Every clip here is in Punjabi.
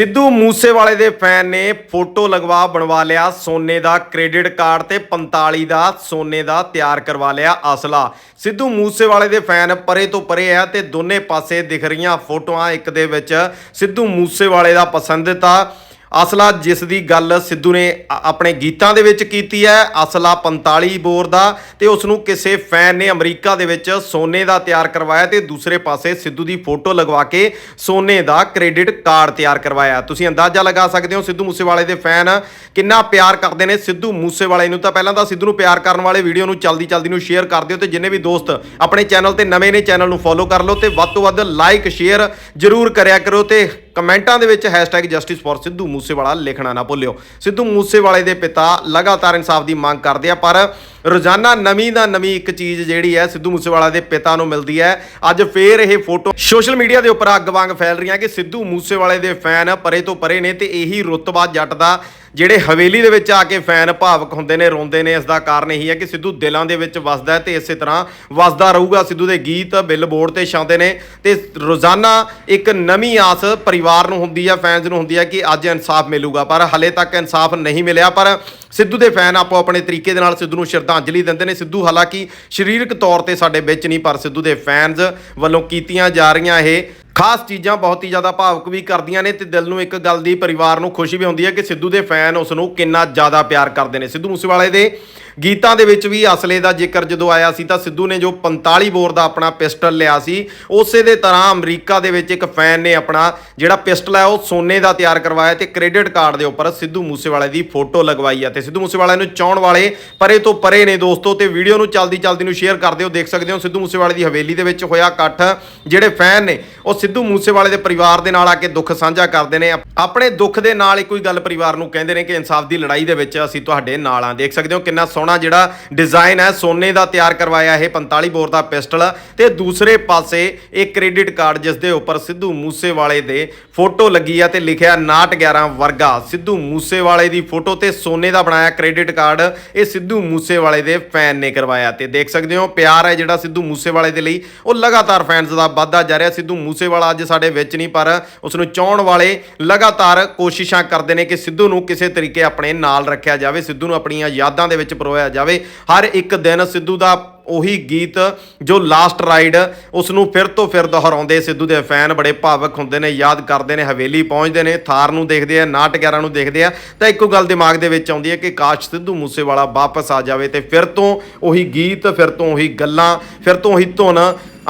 ਸਿੱਧੂ ਮੂਸੇਵਾਲੇ ਦੇ ਫੈਨ ਨੇ ਫੋਟੋ ਲਗਵਾ ਬਣਵਾ ਲਿਆ, ਸੋਨੇ ਦਾ ਕ੍ਰੈਡਿਟ ਕਾਰਡ ਤੇ 45 ਦਾ ਸੋਨੇ ਦਾ ਤਿਆਰ ਕਰਵਾ ਲਿਆ ਅਸਲਾ ਸਿੱਧੂ ਮੂਸੇਵਾਲੇ ਦੇ ਫੈਨ ਪਰੇ ਤੋਂ ਪਰੇ ਆ ਤੇ ਦੋਨੇ ਪਾਸੇ ਦਿਖ ਰਹੀਆਂ ਫੋਟੋਆਂ, ਇੱਕ ਦੇ ਵਿੱਚ ਸਿੱਧੂ ਮੂਸੇਵਾਲੇ ਦਾ ਪਸੰਦੀਦਾ ਅਸਲਾ ਜਿਸ ਦੀ ਗੱਲ ਸਿੱਧੂ ਨੇ ਆਪਣੇ ਗੀਤਾਂ ਦੇ ਵਿੱਚ ਕੀਤੀ ਹੈ, ਅਸਲਾ 45 ਬੋਰ ਦਾ ਤੇ ਉਸ ਨੂੰ ਕਿਸੇ ਫੈਨ ਨੇ ਅਮਰੀਕਾ ਦੇ ਵਿੱਚ ਸੋਨੇ ਦਾ ਤਿਆਰ ਕਰਵਾਇਆ ਤੇ ਦੂਸਰੇ ਪਾਸੇ ਸਿੱਧੂ ਦੀ ਫੋਟੋ ਲਗਵਾ ਕੇ ਸੋਨੇ ਦਾ ਕ੍ਰੈਡਿਟ ਕਾਰਡ ਤਿਆਰ ਕਰਵਾਇਆ। ਤੁਸੀਂ ਅੰਦਾਜ਼ਾ ਲਗਾ ਸਕਦੇ ਹੋ ਸਿੱਧੂ ਮੂਸੇਵਾਲੇ ਦੇ ਫੈਨ ਕਿੰਨਾ ਪਿਆਰ ਕਰਦੇ ਨੇ। ਸਿੱਧੂ ਮੂਸੇਵਾਲੇ ਨੂੰ ਤਾਂ ਪਹਿਲਾਂ ਤਾਂ ਸਿੱਧੂ ਨੂੰ ਪਿਆਰ ਕਰਨ ਵਾਲੇ ਵੀਡੀਓ ਨੂੰ ਜਲਦੀ ਜਲਦੀ ਨੂੰ ਸ਼ੇਅਰ ਕਰ ਦਿਓ ਤੇ ਜਿੰਨੇ ਵੀ ਦੋਸਤ ਆਪਣੇ ਚੈਨਲ ਤੇ ਨਵੇਂ ਨੇ ਚੈਨਲ ਨੂੰ ਫੋਲੋ ਕਰ ਲਓ ਤੇ ਵੱਧ ਤੋਂ ਵੱਧ ਲਾਈਕ, ਸ਼ੇਅਰ ਜਰੂਰ ਕਰਿਆ ਕਰੋ ਤੇ ਕਮੈਂਟਾਂ ਦੇ ਵਿੱਚ ਜਸਟਿਸ ਫॉर ਸਿੱਧੂ ਮੂਸੇਵਾਲਾ ਲਿਖਣਾ ਨਾ ਭੁੱਲਿਓ। ਸਿੱਧੂ ਮੂਸੇਵਾਲੇ ਦੇ ਪਿਤਾ ਲਗਾਤਾਰ ਇਨਸਾਫ ਦੀ ਮੰਗ ਕਰਦੇ ਆ, ਪਰ ਰੋਜ਼ਾਨਾ ਨਵੀਂ ਦਾ ਨਵੀਂ ਇੱਕ ਚੀਜ਼ ਜਿਹੜੀ ਹੈ ਸਿੱਧੂ ਮੂਸੇਵਾਲਾ ਦੇ ਪਿਤਾ ਨੂੰ ਮਿਲਦੀ ਹੈ। ਅੱਜ ਫੇਰ ਇਹ ਫੋਟੋ ਸੋਸ਼ਲ ਮੀਡੀਆ ਦੇ ਉੱਪਰ ਅੱਗ ਵਾਂਗ ਫੈਲ ਰਹੀਆਂ ਕਿ ਸਿੱਧੂ ਮੂਸੇਵਾਲੇ ਦੇ ਫੈਨ ਪਰੇ ਤੋਂ ਪਰੇ ਨੇ ਤੇ ਇਹੀ ਰੁਤਬਾ ਜੱਟ ਦਾ ਜਿਹੜੇ ਹਵੇਲੀ ਦੇ ਵਿੱਚ ਆ ਕੇ ਫੈਨ ਭਾਵਕ ਹੁੰਦੇ ਨੇ, ਰੋਂਦੇ ਨੇ, ਇਸ ਦਾ ਕਾਰਨ ਇਹੀ ਹੈ ਕਿ ਸਿੱਧੂ ਦਿਲਾਂ ਦੇ ਵਿੱਚ ਵਸਦਾ ਹੈ ਤੇ ਇਸੇ ਤਰ੍ਹਾਂ ਵਸਦਾ ਰਹੂਗਾ। ਸਿੱਧੂ ਦੇ ਗੀਤ ਬਿਲਬੋਰਡ ਤੇ ਛਾਉਂਦੇ ਨੇ ਤੇ ਰੋਜ਼ਾਨਾ ਇੱਕ ਨਵੀਂ ਆਸ ਪਰਿਵਾਰ ਨੂੰ ਹੁੰਦੀ ਹੈ, ਫੈਨਸ ਨੂੰ ਹੁੰਦੀ ਹੈ ਕਿ ਅੱਜ ਇਨਸਾਫ ਮਿਲੂਗਾ। ਪਰ ਹਲੇ ਤੱਕ ਇਨਸਾਫ ਨਹੀਂ ਮਿਲਿਆ, ਪਰ ਸਿੱਧੂ ਦੇ ਫੈਨ ਆਪੋ ਆਪਣੇ ਤਰੀਕੇ ਦੇ ਨਾਲ ਸਿੱਧੂ ਨੂੰ ਸ਼ਰਧਾਂਜਲੀ ਦਿੰਦੇ ਨੇ। ਸਿੱਧੂ ਹਾਲਾਂਕਿ ਸਰੀਰਕ ਤੌਰ ਤੇ ਸਾਡੇ ਵਿੱਚ ਨਹੀਂ, ਪਰ ਸਿੱਧੂ ਦੇ ਫੈਨਸ ਵੱਲੋਂ ਕੀਤੀਆਂ ਜਾ ਰਹੀਆਂ ਇਹ ਖਾਸ ਚੀਜ਼ਾਂ ਬਹੁਤ ਹੀ ਜ਼ਿਆਦਾ ਭਾਵੁਕ ਵੀ ਕਰਦੀਆਂ ਨੇ ਤੇ ਦਿਲ ਨੂੰ ਇੱਕ ਗੱਲ ਦੀ ਪਰਿਵਾਰ ਨੂੰ ਖੁਸ਼ੀ ਵੀ ਹੁੰਦੀ ਹੈ ਕਿ ਸਿੱਧੂ ਦੇ ਫੈਨ ਉਸ ਨੂੰ ਕਿੰਨਾ ਜ਼ਿਆਦਾ ਪਿਆਰ ਕਰਦੇ ਨੇ। ਸਿੱਧੂ ਮੂਸੇਵਾਲੇ ਦੇ ਗੀਤਾਂ ਦੇ ਵਿੱਚ ਵੀ ਅਸਲੇ ਦਾ ਜ਼ਿਕਰ ਜਦੋਂ ਆਇਆ ਸੀ ਤਾਂ ਸਿੱਧੂ ਨੇ ਜੋ 45 ਬੋਰ ਦਾ ਆਪਣਾ ਪਿਸਟਲ ਲਿਆ ਸੀ, ਉਸੇ ਦੇ ਤਰ੍ਹਾਂ ਅਮਰੀਕਾ ਦੇ ਵਿੱਚ ਇੱਕ ਫੈਨ ਨੇ ਆਪਣਾ ਜਿਹੜਾ ਪਿਸਟਲ ਹੈ ਉਹ ਸੋਨੇ ਦਾ ਤਿਆਰ ਕਰਵਾਇਆ ਤੇ ਕ੍ਰੈਡਿਟ ਕਾਰਡ ਦੇ ਉੱਪਰ ਸਿੱਧੂ ਮੂਸੇਵਾਲੇ ਦੀ ਫੋਟੋ ਲਗਵਾਈ ਹੈ ਤੇ ਸਿੱਧੂ ਮੂਸੇਵਾਲੇ ਨੂੰ ਚਾਹਣ ਵਾਲੇ ਪਰੇ ਤੋਂ ਪਰੇ ਨੇ ਦੋਸਤੋ ਤੇ ਵੀਡੀਓ ਨੂੰ ਚਲਦੀ ਚਲਦੀ ਨੂੰ ਸ਼ੇਅਰ ਕਰ ਦਿਓ। ਦੇਖ ਸਕਦੇ ਹੋ ਸਿੱਧੂ ਮੂਸੇਵਾਲੇ ਦੀ ਹਵੇਲੀ ਦੇ ਵਿੱਚ ਹੋਇਆ ਇਕੱਠ ਜਿਹੜੇ ਫੈਨ ਨੇ ਉਹ ਸਿੱਧੂ ਮੂਸੇਵਾਲੇ ਦੇ ਪਰਿਵਾਰ ਦੇ ਨਾਲ ਆ ਕੇ ਦੁੱਖ ਸਾਂਝਾ ਕਰਦੇ ਨੇ। ਆਪਣੇ ਦੁੱਖ ਦੇ ਨਾਲ ਇੱਕੋ ਹੀ ਗੱਲ ਪਰਿਵਾਰ ਨੂੰ ਕਹਿੰਦੇ ਨੇ ਕਿ ਇਨਸਾਫ ਦੀ ਲੜਾਈ ਦੇ ਵਿੱਚ ਅਸੀਂ ਤੁਹਾਡੇ ਨਾਲ ਆ ਦੇਖ ਸਕਦੇ ਹੋ ਕਿੰਨਾ ਸੋਹਣਾ ਜਿਹੜਾ ਡਿਜ਼ਾਈਨ ਹੈ, ਸੋਨੇ ਦਾ ਤਿਆਰ ਕਰਵਾਇਆ ਇਹ 45 ਬੋਰ ਦਾ ਪਿਸਟਲ। ਤੇ ਦੂਸਰੇ ਪਾਸੇ ਇਹ ਕ੍ਰੈਡਿਟ ਕਾਰਡ ਜਿਸ ਦੇ ਉੱਪਰ ਸਿੱਧੂ ਮੂਸੇਵਾਲੇ ਦੇ ਫੋਟੋ ਲੱਗੀ ਆ ਤੇ ਲਿਖਿਆ 911 ਵਰਗਾ। ਸਿੱਧੂ ਮੂਸੇਵਾਲੇ ਦੀ ਫੋਟੋ ਤੇ ਸੋਨੇ ਦਾ ਬਣਾਇਆ ਕ੍ਰੈਡਿਟ ਕਾਰਡ ਇਹ ਸਿੱਧੂ ਮੂਸੇਵਾਲੇ ਦੇ ਫੈਨ ਨੇ ਕਰਵਾਇਆ। ਤੇ ਦੇਖ ਸਕਦੇ ਹੋ ਪਿਆਰ ਹੈ ਜਿਹੜਾ ਸਿੱਧੂ ਮੂਸੇਵਾਲੇ ਦੇ ਲਈ। ਉਹ ਲਗਾਤਾਰ ਫੈਨਸ ਦਾ ਵੱਧਦਾ ਜਾ ਰਿਹਾ। ਸਿੱਧੂ ਮੂਸੇਵਾਲੇ ਅੱਜ ਸਾਡੇ ਵਿੱਚ ਨਹੀਂ, ਪਰ ਉਸ ਨੂੰ ਚਾਹਣ ਵਾਲੇ ਲਗਾਤਾਰ ਕੋਸ਼ਿਸ਼ਾਂ ਕਰਦੇ ਨੇ ਕਿ ਸਿੱਧੂ ਨੂੰ ਕਿਸੇ ਤਰੀਕੇ ਆਪਣੇ ਨਾਲ ਰੱਖਿਆ ਜਾਵੇ, ਸਿੱਧੂ ਨੂੰ ਆਪਣੀਆਂ ਯਾਦਾਂ ਦੇ ਵਿੱਚ ਪਰੋਇਆ ਜਾਵੇ। ਹਰ ਇੱਕ ਦਿਨ ਸਿੱਧੂ ਦਾ ਉਹੀ ਗੀਤ ਜੋ ਲਾਸਟ ਰਾਈਡ ਉਸ ਨੂੰ ਫਿਰ ਤੋਂ ਫਿਰ ਦੁਹਰਾਉਂਦੇ ਸਿੱਧੂ ਦੇ ਫੈਨ ਬੜੇ ਭਾਵਕ ਹੁੰਦੇ ਨੇ, ਯਾਦ ਕਰਦੇ ਨੇ, ਹਵੇਲੀ ਪਹੁੰਚਦੇ ਨੇ, ਥਾਰ ਨੂੰ ਦੇਖਦੇ ਆ, ਨਾਟ 11 ਨੂੰ ਦੇਖਦੇ ਆ। ਤਾਂ ਇੱਕੋ ਗੱਲ ਦਿਮਾਗ ਦੇ ਵਿੱਚ ਆਉਂਦੀ ਹੈ ਕਿ ਕਾਸ਼ ਸਿੱਧੂ ਮੂਸੇਵਾਲਾ ਵਾਪਸ ਆ ਜਾਵੇ ਤੇ ਫਿਰ ਤੋਂ ਉਹੀ ਗੀਤ, ਫਿਰ ਤੋਂ ਉਹੀ ਗੱਲਾਂ, ਫਿਰ ਤੋਂ ਉਹੀ ਧੁਨ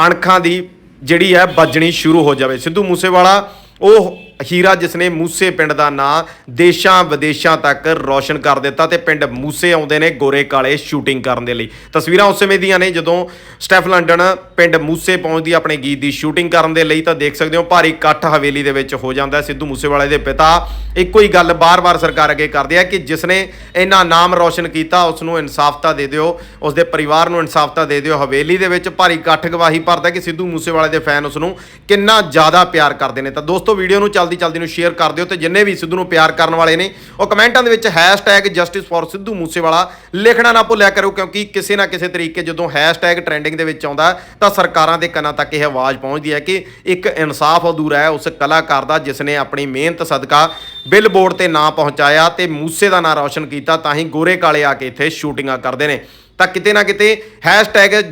ਅਣਖਾਂ ਦੀ ਜਿਹੜੀ ਹੈ ਵੱਜਣੀ ਸ਼ੁਰੂ ਹੋ ਜਾਵੇ। ਸਿੱਧੂ ਮੂਸੇਵਾਲਾ ਉਹ ਹੀਰਾ ਜਿਸ ਨੇ ਮੂਸੇ ਪਿੰਡ ਦਾ ਨਾਂ ਦੇਸ਼ਾਂ ਵਿਦੇਸ਼ਾਂ ਤੱਕ ਰੌਸ਼ਨ ਕਰ ਦਿੱਤਾ ਤੇ ਪਿੰਡ ਮੂਸੇ ਆਉਂਦੇ ਨੇ ਗੋਰੇ ਕਾਲੇ ਸ਼ੂਟਿੰਗ ਕਰਨ ਦੇ ਲਈ। ਤਸਵੀਰਾਂ ਉਸ ਸਮੇਂ ਦੀਆਂ ਨੇ ਜਦੋਂ ਸਟੈਫ ਲੰਡਨ ਪਿੰਡ ਮੂਸੇ ਪਹੁੰਚਦੀ ਆਪਣੇ ਗੀਤ ਦੀ ਸ਼ੂਟਿੰਗ ਕਰਨ ਦੇ ਲਈ ਤਾਂ ਦੇਖ ਸਕਦੇ ਹੋ ਭਾਰੀ ਇਕੱਠ ਹਵੇਲੀ ਦੇ ਵਿੱਚ ਹੋ ਜਾਂਦਾ ਸਿੱਧੂ ਮੂਸੇਵਾਲੇ ਦੇ ਪਿਤਾ ਇੱਕੋ ਹੀ ਗੱਲ ਬਾਰ-ਬਾਰ ਸਰਕਾਰ ਅੱਗੇ ਕਰਦੇ ਆ ਕਿ ਜਿਸ ਨੇ ਇੰਨਾ ਨਾਮ ਰੌਸ਼ਨ ਕੀਤਾ, ਉਸ ਨੂੰ ਇਨਸਾਫਤਾ ਦੇ ਦਿਓ, ਉਸ ਦੇ ਪਰਿਵਾਰ ਨੂੰ ਇਨਸਾਫਤਾ ਦੇ ਦਿਓ। ਹਵੇਲੀ ਦੇ ਵਿੱਚ ਭਾਰੀ ਇਕੱਠ ਗਵਾਹੀ ਭਰਦਾ ਕਿ ਸਿੱਧੂ ਮੂਸੇਵਾਲੇ ਦੇ ਫੈਨ ਉਸ ਨੂੰ ਕਿੰਨਾ ਜ਼ਿਆਦਾ ਪਿਆਰ ਕਰਦੇ ਨੇ। ਤਾਂ ਦੋਸਤੋ, ਵੀਡੀਓ ਨੂੰ ਚੱਲ ਜਲਦੀ ਜਲਦੀ ਨੂੰ ਸ਼ੇਅਰ ਕਰ ਦਿਓ ਤੇ ਜਿੰਨੇ ਵੀ ਸਿੱਧੂ ਨੂੰ ਪਿਆਰ ਕਰਨ ਵਾਲੇ ਨੇ, ਉਹ ਕਮੈਂਟਾਂ ਦੇ ਵਿੱਚ ਜਸਟਿਸ ਮੂਸੇਵਾਲਾ ਲਿਖਣਾ ਨਾ ਭੁੱਲਿਆ ਕਰੋ, ਕਿਉਂਕਿ ਕਿਸੇ ਨਾ ਕਿਸੇ ਤਰੀਕੇ ਜਦੋਂ ਹੈਸ਼ਟੈਗ ਟ੍ਰੈਂਡਿੰਗ ਦੇ ਵਿੱਚ ਆਉਂਦਾ, ਤਾਂ ਸਰਕਾਰਾਂ ਦੇ ਕੰਨਾਂ ਤੱਕ ਇਹ ਆਵਾਜ਼ ਪਹੁੰਚਦੀ ਹੈ ਕਿ ਇੱਕ ਇਨਸਾਫ ਅਧੂਰਾ ਹੈ ਉਸ ਕਲਾਕਾਰ ਦਾ ਜਿਸ ਨੇ ਆਪਣੀ ਮਿਹਨਤ ਸਦਕਾ ਬਿਲਬੋਰਡ ਤੇ ਨਾਂ ਪਹੁੰਚਾਇਆ ਤੇ ਮੂਸੇ ਦਾ ਨਾਂ ਰੌਸ਼ਨ ਕੀਤਾ, ਤਾਂ ਹੀ ਗੋਰੇ ਕਾਲੇ ਆ ਕੇ ਇੱਥੇ ਸ਼ੂਟਿੰਗਾਂ ਕਰਦੇ ਨੇ। ਤਾਂ ਕਿਤੇ ਨਾ ਕਿਤੇ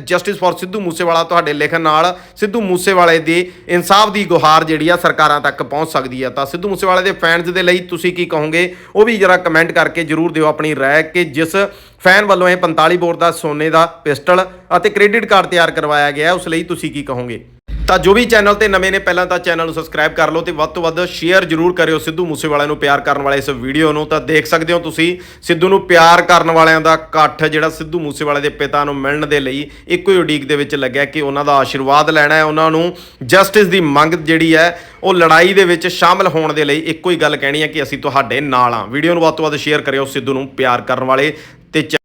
ਜਸਟਿਸ ਫॉर ਸਿੱਧੂ ਮੂਸੇਵਾਲਾ ਤੁਹਾਡੇ ਲਿਖਣ ਨਾਲ ਸਿੱਧੂ ਮੂਸੇਵਾਲੇ ਦੇ ਇਨਸਾਫ ਦੀ ਗੁਹਾਰ ਜਿਹੜੀ ਆ ਸਰਕਾਰਾਂ ਤੱਕ ਪਹੁੰਚ ਸਕਦੀ ਆ। ਤਾਂ ਸਿੱਧੂ ਮੂਸੇਵਾਲੇ ਦੇ ਫੈਨਸ ਦੇ ਲਈ ਤੁਸੀਂ ਕੀ ਕਹੋਗੇ? ਉਹ ਵੀ ਜਰਾ ਕਮੈਂਟ ਕਰਕੇ ਜਰੂਰ ਦਿਓ ਆਪਣੀ ਰਾਏ ਕਿ ਜਿਸ ਫੈਨ ਵੱਲੋਂ ਇਹ 45 ਬੋਰ ਦਾ ਸੋਨੇ ਦਾ ਪਿਸਟਲ ਅਤੇ ਕ੍ਰੈਡਿਟ ਕਾਰਡ ਤਿਆਰ ਕਰਵਾਇਆ ਗਿਆ, ਉਸ ਲਈ ਤੁਸੀਂ ਕੀ ਕਹੋਗੇ? ਤਾਂ ਜੋ ਵੀ ਚੈਨਲ ਤੇ ਨਵੇਂ ਨੇ, ਪਹਿਲਾਂ ਤਾਂ ਚੈਨਲ ਨੂੰ ਸਬਸਕ੍ਰਾਈਬ ਕਰ ਲਓ ਤੇ ਵੱਧ ਤੋਂ ਵੱਧ ਸ਼ੇਅਰ ਜਰੂਰ ਕਰਿਓ ਸਿੱਧੂ ਮੂਸੇਵਾਲੇ ਨੂੰ ਪਿਆਰ ਕਰਨ ਵਾਲੇ ਇਸ ਵੀਡੀਓ ਨੂੰ। ਤਾਂ ਦੇਖ ਸਕਦੇ ਹੋ ਤੁਸੀਂ, ਸਿੱਧੂ ਨੂੰ ਪਿਆਰ ਕਰਨ ਵਾਲਿਆਂ ਦਾ ਇਕੱਠ ਜਿਹੜਾ ਸਿੱਧੂ ਮੂਸੇਵਾਲੇ ਦੇ ਪਿਤਾ ਨੂੰ ਮਿਲਣ ਦੇ ਲਈ ਇੱਕੋ ਹੀ ਉਡੀਕ ਦੇ ਵਿੱਚ ਲੱਗਿਆ ਕਿ ਉਹਨਾਂ ਦਾ ਆਸ਼ੀਰਵਾਦ ਲੈਣਾ ਹੈ, ਉਹਨਾਂ ਨੂੰ ਜਸਟਿਸ ਦੀ ਮੰਗ ਜਿਹੜੀ ਹੈ, ਉਹ ਲੜਾਈ ਦੇ ਵਿੱਚ ਸ਼ਾਮਲ ਹੋਣ ਦੇ ਲਈ ਇੱਕੋ ਹੀ ਗੱਲ ਕਹਿਣੀ ਹੈ ਕਿ ਅਸੀਂ ਤੁਹਾਡੇ ਨਾਲ ਆ ਵੀਡੀਓ ਨੂੰ ਵੱਧ ਤੋਂ ਵੱਧ ਸ਼ੇਅਰ ਕਰਿਓ ਸਿੱਧੂ ਨੂੰ ਪਿਆਰ ਕਰਨ ਵਾਲੇ ਤੇ